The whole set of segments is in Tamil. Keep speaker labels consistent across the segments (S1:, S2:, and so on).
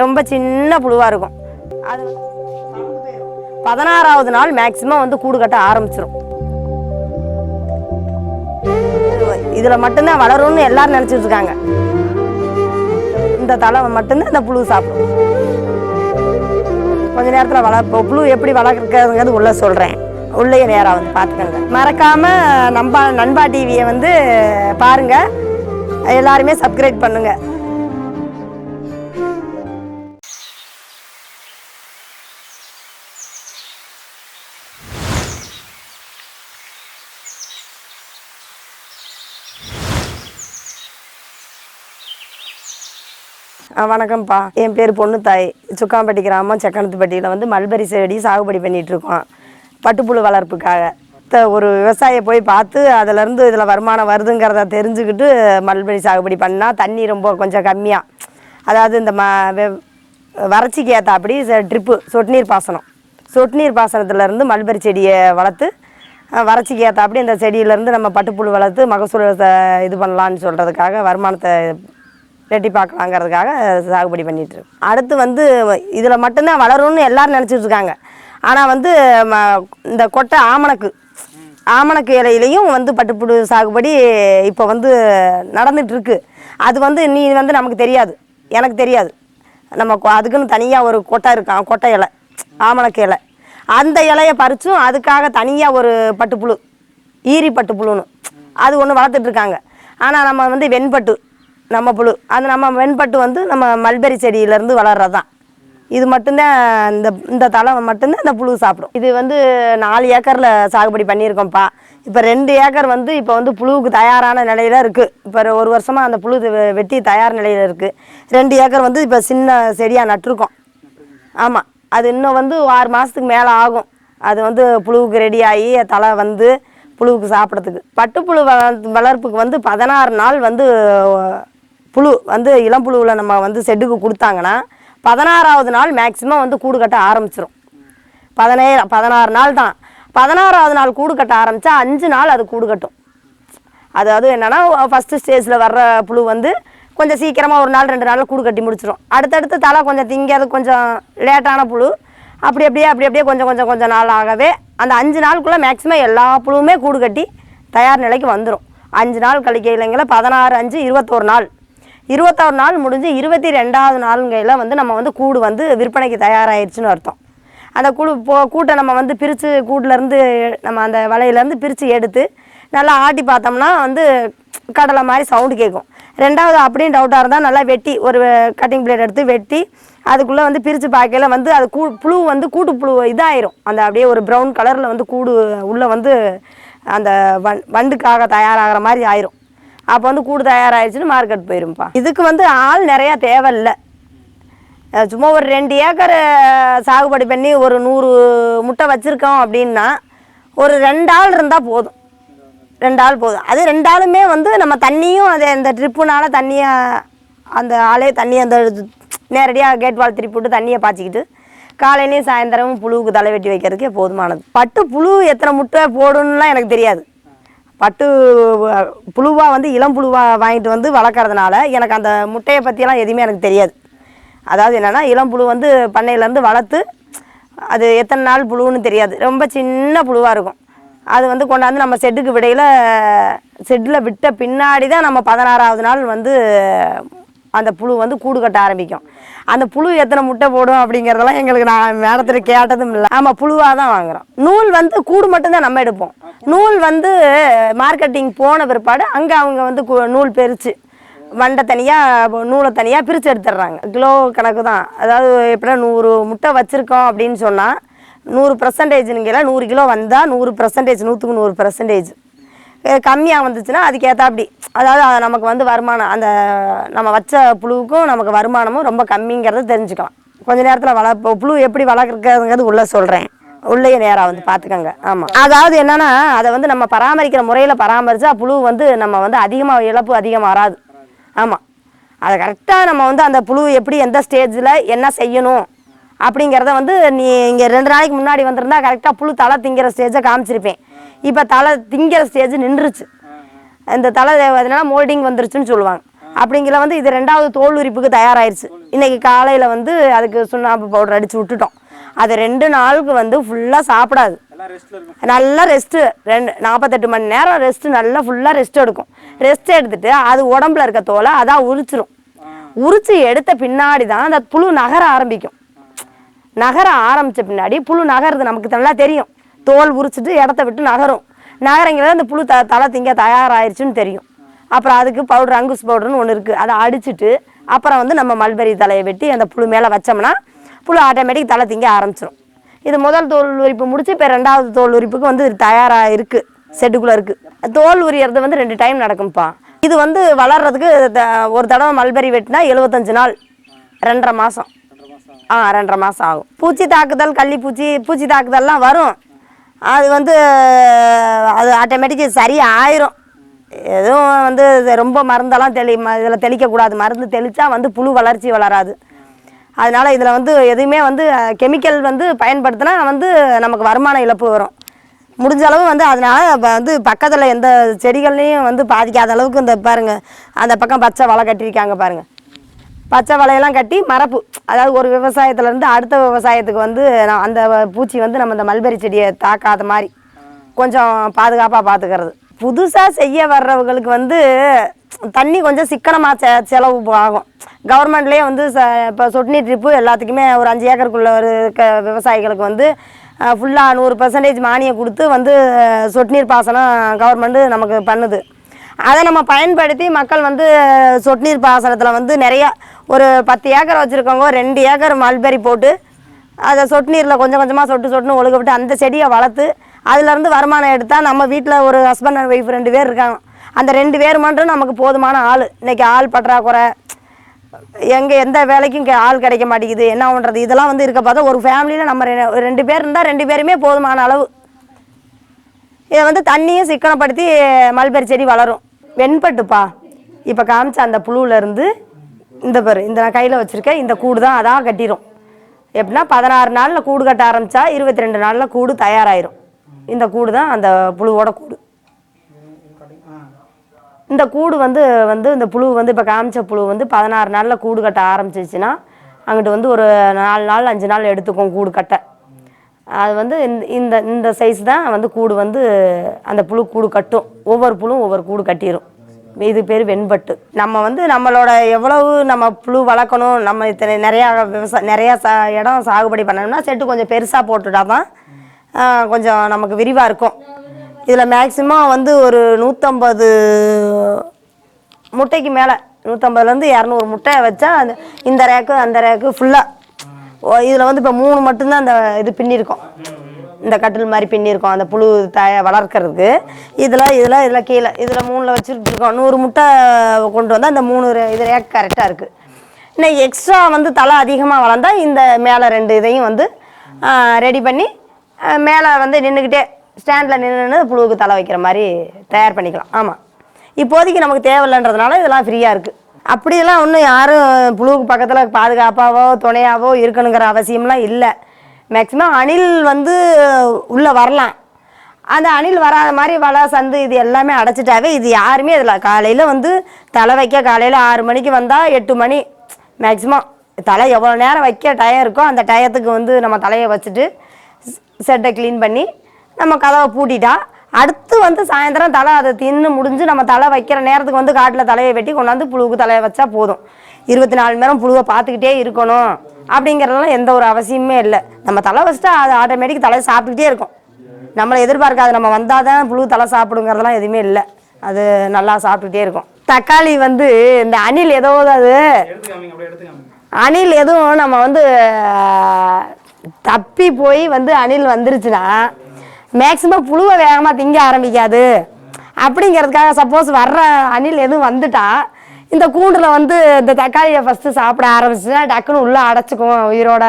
S1: ரொம்ப சின்ன புழுவாக இருக்கும். அது பதினாறாவது நாள் மேக்சிமம் வந்து கூடு கட்ட ஆரம்பிச்சிடும் இதில் மட்டும்தான் வளரும்னு எல்லாரும் நினச்சிட்டு இருக்காங்க. இந்த தலை மட்டும்தான் இந்த புழு சாப்பிடும். கொஞ்ச நேரத்தில் வள இப்போ புழு எப்படி வளர்க்குறதுங்கிறது உள்ளே சொல்கிறேன் உள்ளே நேராக வந்து பார்த்துக்கோங்க. மறக்காமல் நம்பா நண்பா டிவியை வந்து பாருங்கள் எல்லாருமே சப்ஸ்கிரைப் பண்ணுங்கள் வணக்கம்ப்பா. என் பேர் பொண்ணு தாய் சுக்காம்பட்டி கிராமம் செக்கனத்துப்பட்டியில் வந்து மல்பரி செடி சாகுபடி பண்ணிட்டு இருக்கோம். பட்டுப்புழு வளர்ப்புக்காக. த- ஒரு விவசாயியை போய் பார்த்து அதுலேருந்து இதில் வருமானம் வருதுங்கிறத தெரிஞ்சுக்கிட்டு மல்பரி சாகுபடி பண்ணால் தண்ணி ரொம்ப கொஞ்சம் கம்மியாக அதாவது இந்த ம வெ- வறட்சிக்கு ஏற்றாப்படி ட்ரிப்பு சொட்டு நீர் பாசனம். சொட்டு நீர் பாசனத்துலேருந்து மல்பரி செடியை வளர்த்து வறட்சிக்கு வறட்சிக்கு ஏற்றாப்படி இந்த செடியிலேருந்து நம்ம பட்டுப்புழு வளர்த்து மகசூல் இது பண்ணலான்னு சொல்கிறதுக்காக வருமானத்தை ரெட்டி பார்க்கலாங்கிறதுக்காக சாகுபடி பண்ணிகிட்ருக்கோம் அடுத்து வந்து இதில் மட்டும்தான் வளரும்னு எல்லோரும் நினச்சிட்டு இருக்காங்க. ஆனால் வந்து ம- இந்த கொட்டை ஆமணக்கு ஆமணக்கு இலையிலையும் வந்து பட்டுப்புழு சாகுபடி இப்போ வந்து நடந்துகிட்ருக்கு அது வந்து நீ வந்து நமக்கு தெரியாது. எனக்கு தெரியாது. நம்ம கொ- அதுக்குன்னு தனியாக ஒரு கொட்டை இருக்கான் கொட்டை இலை ஆமணக்கு இலை. அந்த இலையை பறித்தும் அதுக்காக தனியாக ஒரு பட்டுப்புழு ஈரி பட்டுப்புழுன்னு. அது ஒன்று வளர்த்துட்ருக்காங்க ஆனால் நம்ம வந்து வெண்பட்டு நம்ம புழு அது நம்ம வெண்பட்டு வந்து நம்ம மல்பெரி செடியிலேருந்து வளர்றது தான் இது மட்டும்தான் இந்த இந்த தலை மட்டும்தான் இந்த புழு சாப்பிடும். இது வந்து நாலு ஏக்கரில் சாகுபடி பண்ணியிருக்கோம்ப்பா. இப்போ ரெண்டு ஏக்கர் வந்து இப்போ வந்து புழுவுக்கு தயாரான நிலையில இருக்குது இப்போ ஒரு வருஷமாக அந்த புழு வெட்டி தயார் நிலையில் இருக்குது ரெண்டு ஏக்கர் வந்து இப்போ சின்ன செடியாக நட்டிருக்கோம். ஆமாம் அது இன்னும் வந்து ஆறு மாதத்துக்கு மேலே ஆகும். அது வந்து புழுவுக்கு ரெடி ஆகி தலை வந்து புழுவுக்கு சாப்பிட்றதுக்கு. பட்டுப்புழு வளர்ப்புக்கு வந்து பதினாறு நாள் வந்து புழு வந்து இளம்புழுவில் நம்ம வந்து செட்டுக்கு கொடுத்தாங்கன்னா பதினாறாவது நாள் மேக்சிமம் வந்து கூடு கட்ட ஆரம்பிச்சிடும் பதினே பதினாறு நாள் தான். பதினாறாவது நாள் கூடு கட்ட ஆரம்பித்தா அஞ்சு நாள் அது கூடு கட்டும். அதாவது என்னென்னா ஃபஸ்ட்டு ஸ்டேஜில் வர்ற புழு வந்து கொஞ்சம் சீக்கிரமாக ஒரு நாள் ரெண்டு நாளில் கூடு கட்டி முடிச்சிடும் அடுத்தடுத்து தலை கொஞ்சம் திங்கிறது கொஞ்சம் லேட்டான புழு. அப்படி அப்படியே அப்படி அப்படியே கொஞ்சம் கொஞ்சம் கொஞ்சம் நாள் ஆகவே அந்த அஞ்சு நாளுக்குள்ளே மேக்ஸிமம் எல்லா புழுவுமே கூடு கட்டி தயார் நிலைக்கு வந்துடும் அஞ்சு நாள் கழிக்க இல்லைங்களா பதினாறு அஞ்சு இருபத்தோரு நாள். இருபத்தாறு நாள் முடிஞ்சு இருபத்தி ரெண்டாவது நாளுங்கையில் வந்து நம்ம வந்து கூடு வந்து விற்பனைக்கு தயாராகிடுச்சுன்னு அர்த்தம். அந்த கூடு போ கூட்டை நம்ம வந்து பிரித்து கூட்டிலேருந்து நம்ம அந்த வலையிலேருந்து பிரித்து எடுத்து நல்லா ஆட்டி பார்த்தோம்னா வந்து கடலை மாதிரி சவுண்டு கேட்கும் ரெண்டாவது அப்படியும் டவுட்டாக இருந்தால் நல்லா வெட்டி ஒரு கட்டிங் பிளேட் எடுத்து வெட்டி அதுக்குள்ளே வந்து பிரித்து பார்க்கையில் வந்து அது கூ புழு வந்து கூட்டு புழு இதாயிரும். அந்த அப்படியே ஒரு ப்ரௌன் கலரில் வந்து கூடு உள்ளே வந்து அந்த வண் வண்டுக்காக தயாராகிற மாதிரி ஆயிரும். அப்போ வந்து கூடு தயாராகிடுச்சுன்னு மார்க்கெட் போயிரும்ப்பா இதுக்கு வந்து ஆள் நிறையா தேவையில்லை. சும்மா ஒரு ரெண்டு ஏக்கர் சாகுபடி பண்ணி ஒரு நூறு முட்டை வச்சுருக்கோம் அப்படின்னா ஒரு ரெண்டு ஆள் இருந்தால் போதும். ரெண்டு ஆள் போதும். அது ரெண்டு ஆளுமே வந்து நம்ம தண்ணியும் அது இந்த ட்ரிப்புனால தண்ணியை அந்த ஆளே தண்ணி அந்த நேரடியாக கேட் வால் திருப்பி விட்டு தண்ணியை பாய்ச்சிக்கிட்டு காலையிலையும் சாயந்தரமும் புழுவுக்கு தலை வெட்டி வைக்கிறதுக்கே போதுமானது. பட்டு புழு எத்தனை முட்டை போடுன்னுலாம் எனக்கு தெரியாது. பட்டு புழுவாக வந்து இளம் புழுவாக வாங்கிட்டு வந்து வளர்க்குறதுனால எனக்கு அந்த முட்டையை பற்றியெல்லாம் எதுவுமே எனக்கு தெரியாது. அதாவது என்னென்னா இளம் புழு வந்து பண்ணையிலேருந்து வளர்த்து அது எத்தனை நாள் புழுன்னு தெரியாது. ரொம்ப சின்ன புழுவாக இருக்கும். அது வந்து கொண்டாந்து நம்ம செட்டுக்கு விடையில் செட்டில் விட்ட பின்னாடி தான் நம்ம பதினாறாவது நாள் வந்து அந்த புழு வந்து கூடு கட்ட ஆரம்பிக்கும். அந்த புழு எத்தனை முட்டை போடும் அப்படிங்கிறதெல்லாம் எங்களுக்கு நான் மேடத்தில் கேட்டதும் இல்லை. ஆமாம் புழுவாக தான் வாங்குறோம். நூல் வந்து கூடு மட்டும்தான் நம்ம எடுப்போம். நூல் வந்து மார்க்கெட்டிங் போன பிற்பாடு அங்கே அவங்க வந்து நூல் பெருச்சு. வண்டை தனியாக நூலை தனியாக பிரித்து எடுத்துடுறாங்க. கிலோ கணக்கு தான். அதாவது எப்படின்னா நூறு முட்டை வச்சுருக்கோம் அப்படின்னு சொன்னால் நூறு பர்சன்டேஜ்னுங்கிற நூறு கிலோ வந்தால் நூறு பர்சன்டேஜ் நூற்றுக்கு நூறு பர்சன்டேஜ் கம்மியாக வந்துச்சுன்னா அதுக்கேற்றாப்படி அதாவது நமக்கு வந்து வருமானம் அந்த நம்ம வச்ச புழுவுக்கும் நமக்கு வருமானமும் ரொம்ப கம்மிங்கிறத தெரிஞ்சுக்கலாம். கொஞ்ச நேரத்தில் வள புழு எப்படி வளர்க்குறதுங்கிறது உள்ளே சொல்கிறேன் உள்ளே நேராக வந்து பார்த்துக்கோங்க ஆமாம் அதாவது என்னன்னா அதை வந்து நம்ம பராமரிக்கிற முறையில் பராமரித்தா புழு வந்து நம்ம வந்து அதிகமாக இழப்பு அதிகமாக வராது. ஆமாம் அதை கரெக்டாக நம்ம வந்து அந்த புழு எப்படி எந்த ஸ்டேஜில் என்ன செய்யணும் அப்படிங்கிறத வந்து நீ இங்கே ரெண்டு நாளைக்கு முன்னாடி வந்திருந்தா கரெக்டாக புழு தலை திங்கிற ஸ்டேஜை காமிச்சிருப்பேன். இப்போ தலை திங்கிற ஸ்டேஜ் நின்றுச்சு. இந்த தலை அதனால மோல்டிங் வந்துருச்சுன்னு சொல்லுவாங்க. அப்படிங்கிற வந்து இது ரெண்டாவது தோல் உரிப்புக்கு தயாராயிருச்சு. இன்னைக்கு காலையில் வந்து அதுக்கு சுண்ணாம்பு பவுடர் அடித்து விட்டுட்டோம். அது ரெண்டு நாளுக்கு வந்து ஃபுல்லாக சாப்பிடாது. நல்லா ரெஸ்ட்டு ரெண்டு நாற்பத்தெட்டு மணி நேரம் ரெஸ்ட்டு நல்லா ஃபுல்லாக ரெஸ்ட் எடுக்கும். ரெஸ்ட் எடுத்துட்டு அது உடம்புல இருக்க தோலை அதான் உரிச்சிரும். உரிச்சு எடுத்த பின்னாடி தான் அந்த புழு நகர ஆரம்பிக்கும். நகர ஆரம்பித்த பின்னாடி புழு நகருது நமக்கு நல்லா தெரியும். தோல் உரிச்சிட்டு இடத்த விட்டு நகரும். நகரங்கிறது அந்த புழு த தலை திங்க தயாராயிருச்சுன்னு தெரியும். அப்புறம் அதுக்கு பவுடர் அங்குஸ் பவுடர்னு ஒன்று இருக்குது அதை அடிச்சுட்டு அப்புறம் வந்து நம்ம மல்பெரி தலையை வெட்டி அந்த புழு மேலே வச்சோம்னா புழு ஆட்டோமேட்டிக் தலை திங்க ஆரம்பிச்சிடும் இது முதல் தோல் உரிப்பு முடிச்சு இப்போ ரெண்டாவது தோல் உரிப்புக்கு வந்து தயாராக இருக்குது செட்டுக்குள்ளே இருக்குது தோல் உரியறது வந்து ரெண்டு டைம் நடக்கும்ப்பா. இது வந்து வளர்றதுக்கு த- ஒரு தடவை மல்பெரி வெட்டினா எழுபத்தஞ்சு நாள். ரெண்டரை மாதம் ஆ ரெண்டரை மாதம் ஆகும். பூச்சி தாக்குதல் கள்ளிப்பூச்சி பூச்சி தாக்குதல்லாம் வரும். அது வந்து அது ஆட்டோமேட்டிக்காக சரி ஆயிரும் எதுவும் வந்து ரொம்ப மருந்தெல்லாம் தெளி இதில் தெளிக்கக்கூடாது. மருந்து தெளித்தா வந்து புழு வளர்ச்சி வளராது. அதனால் இதில் வந்து எதுவுமே வந்து கெமிக்கல் வந்து பயன்படுத்தினா வந்து நமக்கு வருமான இழப்பு வரும். முடிஞ்ச அளவு வந்து அதனால் இப்போ வந்து பக்கத்தில் எந்த செடிகள்லையும் வந்து பாதிக்காத அளவுக்கு இந்த பாருங்க அந்த பக்கம் பச்சை வலை கட்டியிருக்காங்க பாருங்கள் பச்சை வலையெல்லாம் கட்டி மரப்பு அதாவது ஒரு விவசாயத்துலேருந்து அடுத்த விவசாயத்துக்கு வந்து அந்த பூச்சி வந்து நம்ம இந்த மல்பெரி செடியை தாக்காத மாதிரி கொஞ்சம் பாதுகாப்பாக பார்த்துக்கிறது புதுசாக செய்ய வர்றவங்களுக்கு வந்து தண்ணி கொஞ்சம் சிக்கனமாக செ செலவு ஆகும். கவர்மெண்ட்லேயே வந்து ச இப்போ சொட்டு நீர் ட்ரிப்பு எல்லாத்துக்குமே ஒரு அஞ்சு ஏக்கருக்குள்ள ஒரு இருக்க விவசாயிகளுக்கு வந்து ஃபுல்லாக நூறு பர்சன்டேஜ் மானியம் கொடுத்து வந்து சொட்டு நீர் பாசனம் கவர்மெண்ட்டு நமக்கு பண்ணுது. அதை நம்ம பயன்படுத்தி மக்கள் வந்து சொட்டு நீர் பாசனத்தில் வந்து நிறையா ஒரு பத்து ஏக்கர் வச்சுருக்கவங்க ரெண்டு ஏக்கர் மல்பெரி போட்டு அதை சொட்டு நீரில் கொஞ்சம் கொஞ்சமாக சொட்டு சொட்டுன்னு ஒழுக விட்டு அந்த செடியை வளர்த்து அதுலேருந்து வருமானம் எடுத்தால் நம்ம வீட்டில் ஒரு ஹஸ்பண்ட் அண்ட் ஒய்ஃப் ரெண்டு பேர் இருக்காங்க. அந்த ரெண்டு பேர் மட்டும் நமக்கு போதுமான ஆள். இன்றைக்கி ஆள் பற்றாக்குறை எங்கே எந்த வேலைக்கும் ஆள் கிடைக்க மாட்டேங்குது. என்ன பண்ணுறது இதெல்லாம் வந்து இருக்க பார்த்தா ஒரு ஃபேமிலியில் நம்ம ரெண்டு பேர் இருந்தால் ரெண்டு பேருமே போதுமான அளவு. இதை வந்து தண்ணியும் சிக்கனப்படுத்தி மல்பெரி செடி வளரும். வெண்பட்டுப்பா. இப்போ காமிச்ச அந்த புழுவிலேருந்து இந்த பேர் இந்த நான் கையில் வச்சுருக்கேன் இந்த கூடு தான் அதான் கட்டிடும் எப்படின்னா பதினாறு நாளில் கூடு கட்ட ஆரம்பித்தா இருபத்தி ரெண்டு நாளில் கூடு தயாராயிரும். இந்த கூடு தான் அந்த புழுவோட கூடு. இந்த கூடு வந்து வந்து இந்த புழு வந்து இப்போ காமிச்ச புழு வந்து பதினாறு நாளில் கூடு கட்ட ஆரம்பிச்சிச்சுன்னா அங்கிட்டு வந்து ஒரு நாலு நாள் அஞ்சு நாள் எடுத்துக்கும் கூடு கட்ட. அது வந்து இந்த இந்த இந்த சைஸ் தான் வந்து கூடு வந்து அந்த புழு கூடு கட்டும். ஒவ்வொரு புழுவும் ஒவ்வொரு கூடு கட்டிடும் இது பேர் வெண்பட்டு. நம்ம வந்து நம்மளோட எவ்வளவு நம்ம புழு வளர்க்கணும் நம்ம இத்தனை நிறையா விவசாய நிறையா சா இடம் சாகுபடி பண்ணணும்னா செட்டு கொஞ்சம் பெருசாக போட்டுட்டா தான் கொஞ்சம் நமக்கு விரிவாக இருக்கும். இதில் மேக்ஸிமம் வந்து ஒரு நூற்றம்பது முட்டைக்கு மேலே நூற்றம்பதுலேருந்து இரநூறு முட்டை வச்சா அந்த இந்த ரேக்கு அந்த ரேக்கு ஃபுல்லாக இதில் வந்து இப்போ மூணு மட்டும்தான் அந்த இது பின்னிருக்கோம். இந்த கட்டில் மாதிரி பின்னியிருக்கோம் அந்த புழு த வளர்க்கறதுக்கு. இதில் இதில் இதில் கீழே இதில் மூணில் வச்சுட்டு இருக்கோம் நூறு முட்டை கொண்டு வந்தால் அந்த மூணு ரே- இது ரேக் கரெக்டாக இருக்குது இன்னும் எக்ஸ்ட்ரா வந்து தலை அதிகமாக வளர்ந்தால் இந்த மேலே ரெண்டு இதையும் வந்து ரெடி பண்ணி மேலே வந்து நின்றுக்கிட்டே ஸ்டாண்டில் நின்று புழுவுக்கு தலை வைக்கிற மாதிரி தயார் பண்ணிக்கலாம். ஆமாம் இப்போதைக்கு நமக்கு தேவையில்லைன்றதுனால இதெல்லாம் ஃப்ரீயாக இருக்குது அப்படியெல்லாம் ஒன்றும் யாரும் புழுவுக்கு பக்கத்தில் பாதுகாப்பாகவோ துணையாவோ இருக்கணுங்கிற அவசியம்லாம் இல்லை. மேக்ஸிமம் அணில் வந்து உள்ளே வரலாம். அந்த அணில் வராத மாதிரி வலை சந்து இது எல்லாமே அடைச்சிட்டாவே இது யாருமே இதில் காலையில் வந்து தலை வைக்க காலையில் ஆறு மணிக்கு வந்தால் எட்டு மணி மேக்ஸிமம் தலை எவ்வளோ நேரம் வைக்க டயம் இருக்கோ அந்த டயத்துக்கு வந்து நம்ம தலையை வச்சுட்டு செட்டை க்ளீன் பண்ணி நம்ம கதவை பூட்டிட்டா அடுத்து வந்து சாயந்தரம் தலை அதை தின்னு முடிஞ்சு நம்ம தலை வைக்கிற நேரத்துக்கு வந்து காட்டில் தலையை வெட்டி கொண்டாந்து புழுவுக்கு தலையை வச்சா போதும். இருபத்தி நாலு மணி நேரம் புழுவை பார்த்துக்கிட்டே இருக்கணும். அப்படிங்கிறதெல்லாம் எந்த ஒரு அவசியமே இல்லை. நம்ம தலை வச்சுட்டா அது ஆட்டோமேட்டிக் தலை சாப்பிட்டுக்கிட்டே இருக்கும். நம்மளை எதிர்பார்க்காது. நம்ம வந்தால் தான் புழு தலை சாப்பிடுங்கிறதெல்லாம் எதுவுமே இல்லை. அது நல்லா சாப்பிட்டுட்டே இருக்கும். தக்காளி வந்து இந்த அணில் ஏதோ அது அணில் எதுவும் நம்ம வந்து தப்பி போய் வந்து அணில் வந்துருச்சுன்னா மேக்சிமம் புழுவை வேகமாக திங்க ஆரம்பிக்காது. அப்படிங்கிறதுக்காக சப்போஸ் வர்ற அணில் எதுவும் வந்துட்டா இந்த கூண்டில் வந்து இந்த தக்காளியை ஃபஸ்ட்டு சாப்பிட ஆரம்பிச்சுன்னா டக்குன்னு உள்ளே அடைச்சிக்கும் உயிரோட.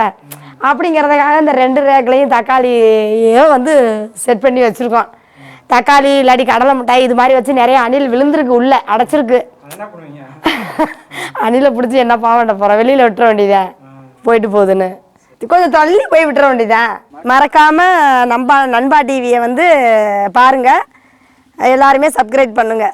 S1: அப்படிங்கிறதுக்காக இந்த ரெண்டு ரேக்லையும் தக்காளியே வந்து செட் பண்ணி வச்சுருக்கோம். தக்காளி இல்லாட்டி கடலை மிட்டாய் இது மாதிரி வச்சு நிறைய அணில் விழுந்திருக்கு உள்ளே அடைச்சிருக்கு. அணிலை பிடிச்சி என்ன பாவண்ட போகிறோம் வெளியில் விட்டுற வேண்டியதேன் போயிட்டு போகுதுன்னு. கொஞ்சம் தள்ளி போய் விட்டுற வேண்டியதேன் மறக்காம நம்பா நண்பா டிவியை வந்து பாருங்க. எல்லாருமே சப்ஸ்கிரைப் பண்ணுங்க.